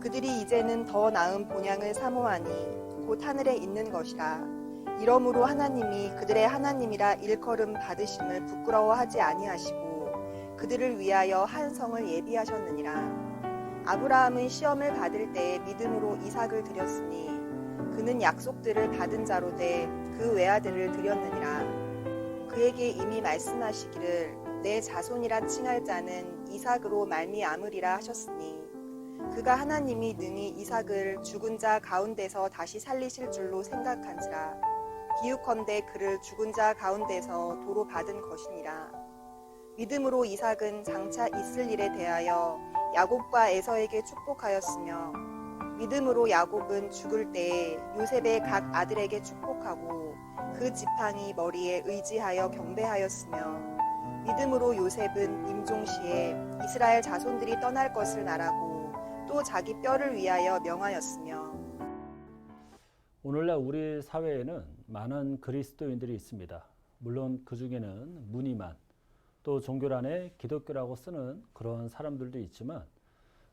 그들이 이제는 더 나은 본향을 사모하니 곧 하늘에 있는 것이라. 이러므로 하나님이 그들의 하나님이라 일컬음 받으심을 부끄러워하지 아니하시고 그들을 위하여 한 성을 예비하셨느니라. 아브라함은 시험을 받을 때에 믿음으로 이삭을 드렸으니 그는 약속들을 받은 자로 돼그 외아들을 드렸느니라. 그에게 이미 말씀하시기를 내 자손이라 칭할 자는 이삭으로 말미암으리라 하셨으니 그가 하나님이 능히 이삭을 죽은 자 가운데서 다시 살리실 줄로 생각한지라. 기육컨대 그를 죽은 자 가운데서 도로 받은 것이니라. 믿음으로 이삭은 장차 있을 일에 대하여 야곱과 에서에게 축복하였으며 믿음으로 야곱은 죽을 때에 요셉의 각 아들에게 축복하고 그 지팡이 머리에 의지하여 경배하였으며 믿음으로 요셉은 임종 시에 이스라엘 자손들이 떠날 것을 나라고 또 자기 뼈를 위하여 명하였으며 오늘날 우리 사회에는 많은 그리스도인들이 있습니다. 물론 그 중에는 무늬만 또 종교란에 기독교라고 쓰는 그런 사람들도 있지만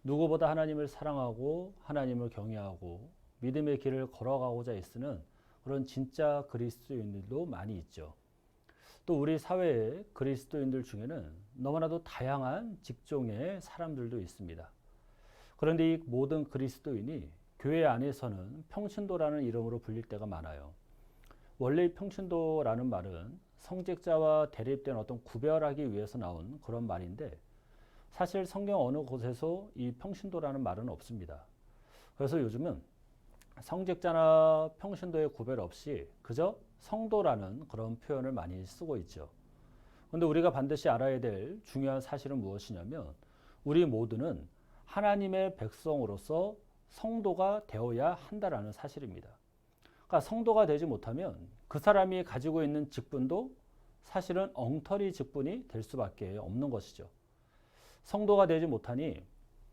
누구보다 하나님을 사랑하고 하나님을 경외하고 믿음의 길을 걸어가고자 애쓰는 그런 진짜 그리스도인들도 많이 있죠. 또 우리 사회의 그리스도인들 중에는 너무나도 다양한 직종의 사람들도 있습니다. 그런데 이 모든 그리스도인이 교회 안에서는 평신도라는 이름으로 불릴 때가 많아요. 원래 평신도라는 말은 성직자와 대립된 어떤 구별하기 위해서 나온 그런 말인데 사실 성경 어느 곳에서 이 평신도라는 말은 없습니다. 그래서 요즘은 성직자나 평신도의 구별 없이 그저 성도라는 그런 표현을 많이 쓰고 있죠. 그런데 우리가 반드시 알아야 될 중요한 사실은 무엇이냐면 우리 모두는 하나님의 백성으로서 성도가 되어야 한다라는 사실입니다. 그러니까 성도가 되지 못하면 그 사람이 가지고 있는 직분도 사실은 엉터리 직분이 될 수밖에 없는 것이죠. 성도가 되지 못하니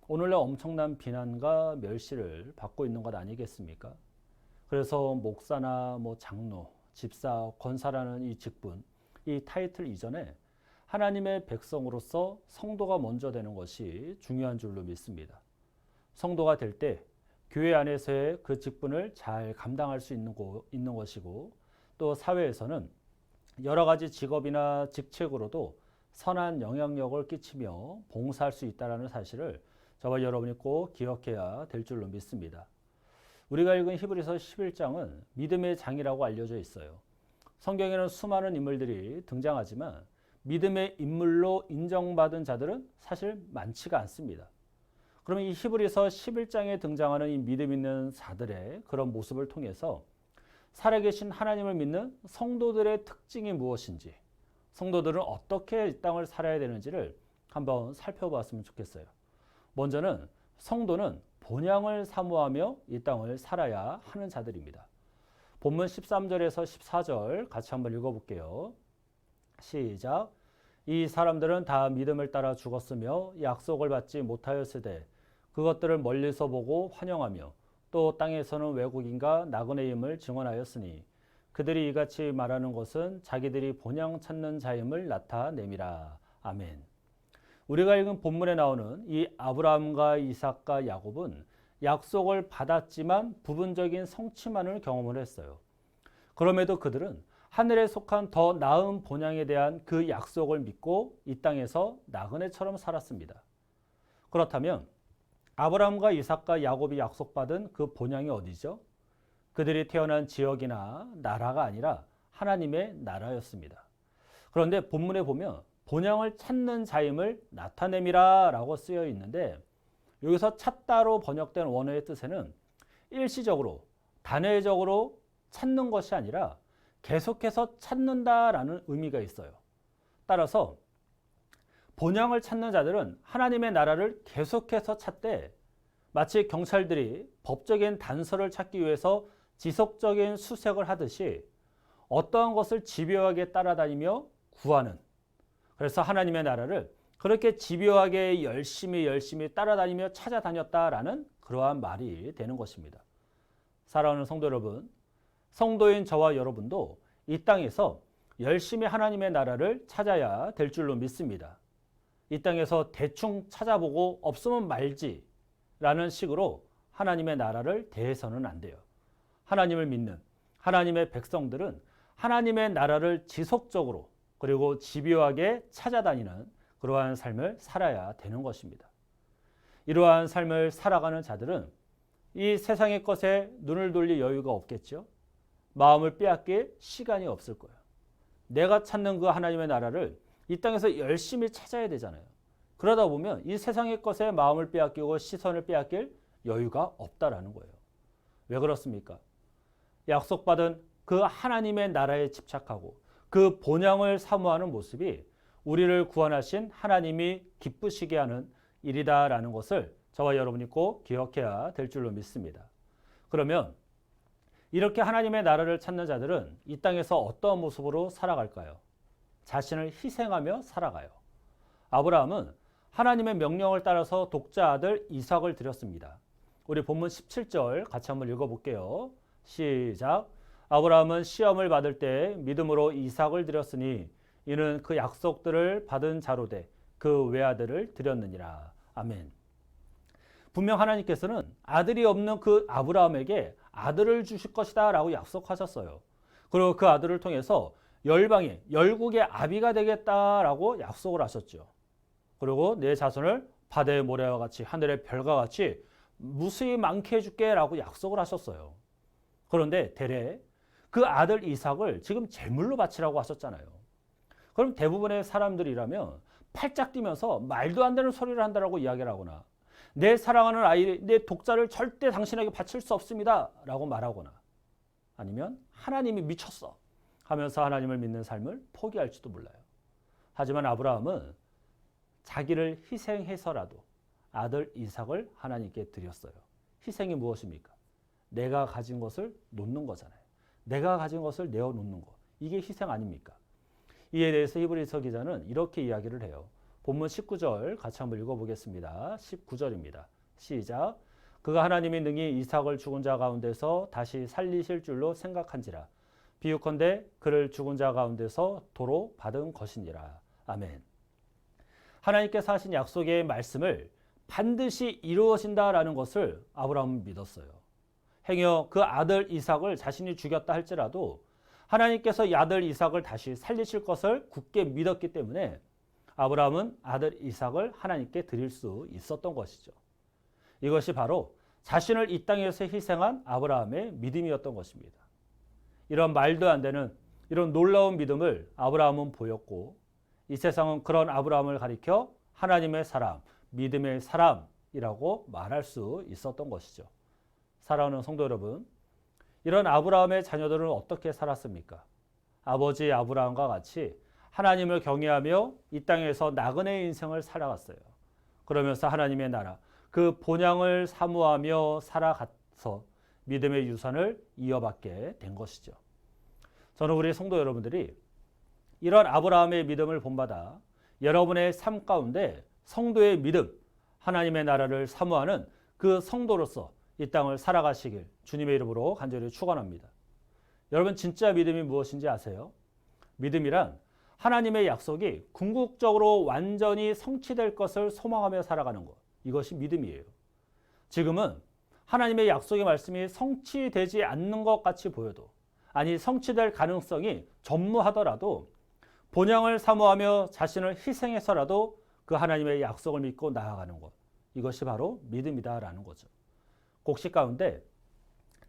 오늘날 엄청난 비난과 멸시를 받고 있는 것 아니겠습니까? 그래서 목사나 뭐 장로, 집사, 권사라는 이 직분, 이 타이틀 이전에 하나님의 백성으로서 성도가 먼저 되는 것이 중요한 줄로 믿습니다. 성도가 될 때 교회 안에서의 그 직분을 잘 감당할 수 있는, 고, 있는 것이고 또 사회에서는 여러 가지 직업이나 직책으로도 선한 영향력을 끼치며 봉사할 수 있다는 사실을 저와 여러분이 꼭 기억해야 될 줄로 믿습니다. 우리가 읽은 히브리서 11장은 믿음의 장이라고 알려져 있어요. 성경에는 수많은 인물들이 등장하지만 믿음의 인물로 인정받은 자들은 사실 많지가 않습니다. 그러면 이 히브리서 11장에 등장하는 이 믿음 있는 자들의 그런 모습을 통해서 살아계신 하나님을 믿는 성도들의 특징이 무엇인지, 성도들은 어떻게 이 땅을 살아야 되는지를 한번 살펴봤으면 좋겠어요. 먼저는 성도는 본향을 사모하며 이 땅을 살아야 하는 자들입니다. 본문 13절에서 14절 같이 한번 읽어볼게요. 시작. 이 사람들은 다 믿음을 따라 죽었으며 약속을 받지 못하였으되 그것들을 멀리서 보고 환영하며 또 땅에서는 외국인과 나그네임을 증언하였으니 그들이 이같이 말하는 것은 자기들이 본향 찾는 자임을 나타내미라. 아멘. 우리가 읽은 본문에 나오는 이 아브라함과 이삭과 야곱은 약속을 받았지만 부분적인 성취만을 경험을 했어요. 그럼에도 그들은 하늘에 속한 더 나은 본향에 대한 그 약속을 믿고 이 땅에서 나그네처럼 살았습니다. 그렇다면 아브라함과 이삭과 야곱이 약속받은 그 본향이 어디죠? 그들이 태어난 지역이나 나라가 아니라 하나님의 나라였습니다. 그런데 본문에 보면 본향을 찾는 자임을 나타내미라라고 쓰여 있는데 여기서 찾다로 번역된 원어의 뜻에는 일시적으로 단회적으로 찾는 것이 아니라 계속해서 찾는다라는 의미가 있어요. 따라서 본향을 찾는 자들은 하나님의 나라를 계속해서 찾되 마치 경찰들이 법적인 단서를 찾기 위해서 지속적인 수색을 하듯이 어떠한 것을 집요하게 따라다니며 구하는 그래서 하나님의 나라를 그렇게 집요하게 열심히 열심히 따라다니며 찾아다녔다라는 그러한 말이 되는 것입니다. 사랑하는 성도 여러분, 성도인 저와 여러분도 이 땅에서 열심히 하나님의 나라를 찾아야 될 줄로 믿습니다. 이 땅에서 대충 찾아보고 없으면 말지 라는 식으로 하나님의 나라를 대해서는 안 돼요. 하나님을 믿는 하나님의 백성들은 하나님의 나라를 지속적으로 그리고 집요하게 찾아다니는 그러한 삶을 살아야 되는 것입니다. 이러한 삶을 살아가는 자들은 이 세상의 것에 눈을 돌릴 여유가 없겠죠. 마음을 빼앗길 시간이 없을 거예요. 내가 찾는 그 하나님의 나라를 이 땅에서 열심히 찾아야 되잖아요. 그러다 보면 이 세상의 것에 마음을 빼앗기고 시선을 빼앗길 여유가 없다라는 거예요. 왜 그렇습니까? 약속받은 그 하나님의 나라에 집착하고 그 본향을 사모하는 모습이 우리를 구원하신 하나님이 기쁘시게 하는 일이다라는 것을 저와 여러분이 꼭 기억해야 될 줄로 믿습니다. 그러면 이렇게 하나님의 나라를 찾는 자들은 이 땅에서 어떠한 모습으로 살아갈까요? 자신을 희생하며 살아가요. 아브라함은 하나님의 명령을 따라서 독자 아들 이삭을 드렸습니다. 우리 본문 17절 같이 한번 읽어볼게요. 시작. 아브라함은 시험을 받을 때 믿음으로 이삭을 드렸으니 이는 그 약속들을 받은 자로 돼그 외아들을 드렸느니라. 아멘. 분명 하나님께서는 아들이 없는 그 아브라함에게 아들을 주실 것이다 라고 약속하셨어요. 그리고 그 아들을 통해서 열방의 열국의 아비가 되겠다라고 약속을 하셨죠. 그리고 내 자손을 바다의 모래와 같이 하늘의 별과 같이 무수히 많게 해줄게 라고 약속을 하셨어요. 그런데 대래 그 아들 이삭을 지금 제물로 바치라고 하셨잖아요. 그럼 대부분의 사람들이라면 팔짝 뛰면서 말도 안 되는 소리를 한다라고 이야기를 하거나 내 사랑하는 아이, 내 독자를 절대 당신에게 바칠 수 없습니다. 라고 말하거나 아니면 하나님이 미쳤어 하면서 하나님을 믿는 삶을 포기할지도 몰라요. 하지만 아브라함은 자기를 희생해서라도 아들 이삭을 하나님께 드렸어요. 희생이 무엇입니까? 내가 가진 것을 놓는 거잖아요. 내가 가진 것을 내어 놓는 거. 이게 희생 아닙니까? 이에 대해서 히브리서 기자는 이렇게 이야기를 해요. 본문 19절 같이 한번 읽어보겠습니다. 19절입니다. 시작. 그가 하나님이 능히 이삭을 죽은 자 가운데서 다시 살리실 줄로 생각한지라. 비유컨대 그를 죽은 자 가운데서 도로 받은 것이니라. 아멘. 하나님께서 하신 약속의 말씀을 반드시 이루어진다라는 것을 아브라함은 믿었어요. 행여 그 아들 이삭을 자신이 죽였다 할지라도 하나님께서 이 아들 이삭을 다시 살리실 것을 굳게 믿었기 때문에 아브라함은 아들 이삭을 하나님께 드릴 수 있었던 것이죠. 이것이 바로 자신을 이 땅에서 희생한 아브라함의 믿음이었던 것입니다. 이런 말도 안 되는 이런 놀라운 믿음을 아브라함은 보였고 이 세상은 그런 아브라함을 가리켜 하나님의 사람, 믿음의 사람이라고 말할 수 있었던 것이죠. 사랑하는 성도 여러분, 이런 아브라함의 자녀들은 어떻게 살았습니까? 아버지 아브라함과 같이 하나님을 경외하며 이 땅에서 나그네 인생을 살아갔어요. 그러면서 하나님의 나라, 그 본향을 사모하며 살아가서 믿음의 유산을 이어받게 된 것이죠. 저는 우리 성도 여러분들이 이런 아브라함의 믿음을 본받아 여러분의 삶 가운데 성도의 믿음, 하나님의 나라를 사모하는 그 성도로서 이 땅을 살아가시길 주님의 이름으로 간절히 축원합니다. 여러분 진짜 믿음이 무엇인지 아세요? 믿음이란 하나님의 약속이 궁극적으로 완전히 성취될 것을 소망하며 살아가는 것. 이것이 믿음이에요. 지금은 하나님의 약속의 말씀이 성취되지 않는 것 같이 보여도 아니 성취될 가능성이 전무하더라도 본향을 사모하며 자신을 희생해서라도 그 하나님의 약속을 믿고 나아가는 것. 이것이 바로 믿음이다라는 거죠. 곡식 가운데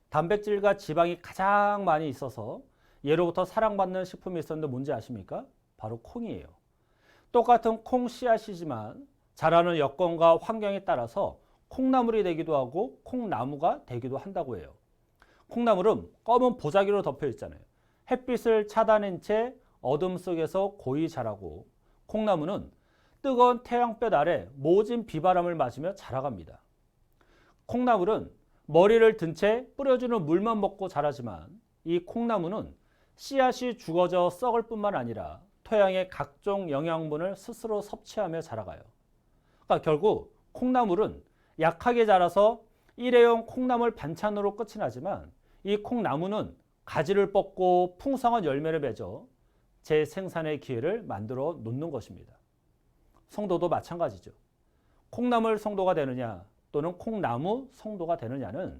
단백질과 지방이 가장 많이 있어서 예로부터 사랑받는 식품이 있었는데 뭔지 아십니까? 바로 콩이에요. 똑같은 콩 씨앗이지만 자라는 여건과 환경에 따라서 콩나물이 되기도 하고 콩나무가 되기도 한다고 해요. 콩나물은 검은 보자기로 덮여 있잖아요. 햇빛을 차단한 채 어둠 속에서 고이 자라고 콩나무는 뜨거운 태양볕 아래 모진 비바람을 맞으며 자라갑니다. 콩나물은 머리를 든 채 뿌려주는 물만 먹고 자라지만 이 콩나무는 씨앗이 죽어져 썩을 뿐만 아니라 토양의 각종 영양분을 스스로 섭취하며 자라가요. 그러니까 결국 콩나물은 약하게 자라서 일회용 콩나물 반찬으로 끝이 나지만 이 콩나무는 가지를 뻗고 풍성한 열매를 맺어 재생산의 기회를 만들어 놓는 것입니다. 성도도 마찬가지죠. 콩나물 성도가 되느냐 또는 콩나무 성도가 되느냐는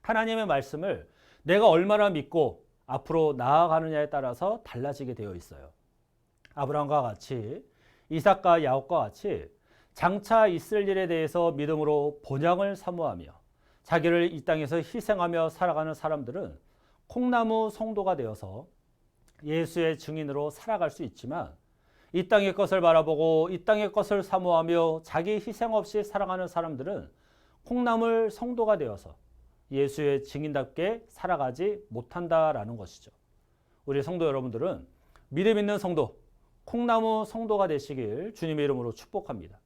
하나님의 말씀을 내가 얼마나 믿고 앞으로 나아가느냐에 따라서 달라지게 되어 있어요. 아브라함과 같이 이삭과 야곱과 같이 장차 있을 일에 대해서 믿음으로 본향을 사모하며 자기를 이 땅에서 희생하며 살아가는 사람들은 콩나무 성도가 되어서 예수의 증인으로 살아갈 수 있지만 이 땅의 것을 바라보고 이 땅의 것을 사모하며 자기 희생 없이 살아가는 사람들은 콩나물 성도가 되어서 예수의 증인답게 살아가지 못한다라는 것이죠. 우리 성도 여러분들은 믿음 있는 성도, 콩나무 성도가 되시길 주님의 이름으로 축복합니다.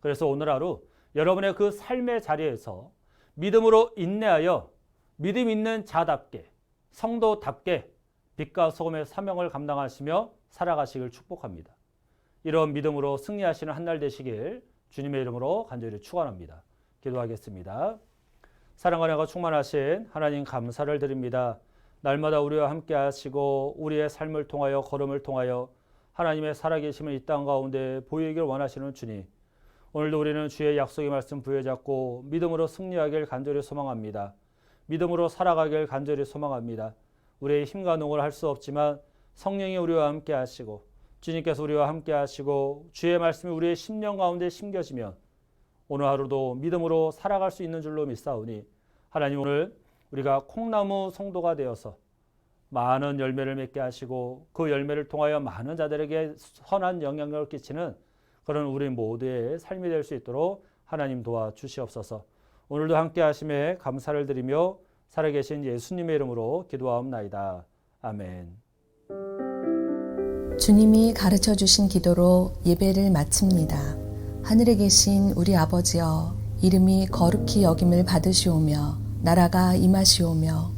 그래서 오늘 하루 여러분의 그 삶의 자리에서 믿음으로 인내하여 믿음 있는 자답게 성도답게 빛과 소금의 사명을 감당하시며 살아가시길 축복합니다. 이런 믿음으로 승리하시는 한 날 되시길 주님의 이름으로 간절히 축원합니다. 기도하겠습니다. 사랑과 내가 충만하신 하나님 감사를 드립니다. 날마다 우리와 함께 하시고 우리의 삶을 통하여 걸음을 통하여 하나님의 살아계심을 이 땅 가운데 보이길 원하시는 주님. 오늘도 우리는 주의 약속의 말씀 부여잡고 믿음으로 승리하길 간절히 소망합니다. 믿음으로 살아가길 간절히 소망합니다. 우리의 힘과 농을 할 수 없지만 성령이 우리와 함께 하시고 주님께서 우리와 함께 하시고 주의 말씀이 우리의 심령 가운데 심겨지면 오늘 하루도 믿음으로 살아갈 수 있는 줄로 믿사오니 하나님 오늘 우리가 콩나무 성도가 되어서 많은 열매를 맺게 하시고 그 열매를 통하여 많은 자들에게 선한 영향력을 끼치는 그런 우리 모두의 삶이 될 수 있도록 하나님 도와 주시옵소서. 오늘도 함께 하심에 감사를 드리며 살아계신 예수님의 이름으로 기도하옵나이다. 아멘. 주님이 가르쳐 주신 기도로 예배를 마칩니다. 하늘에 계신 우리 아버지여, 이름이 거룩히 여김을 받으시오며, 나라가 임하시오며,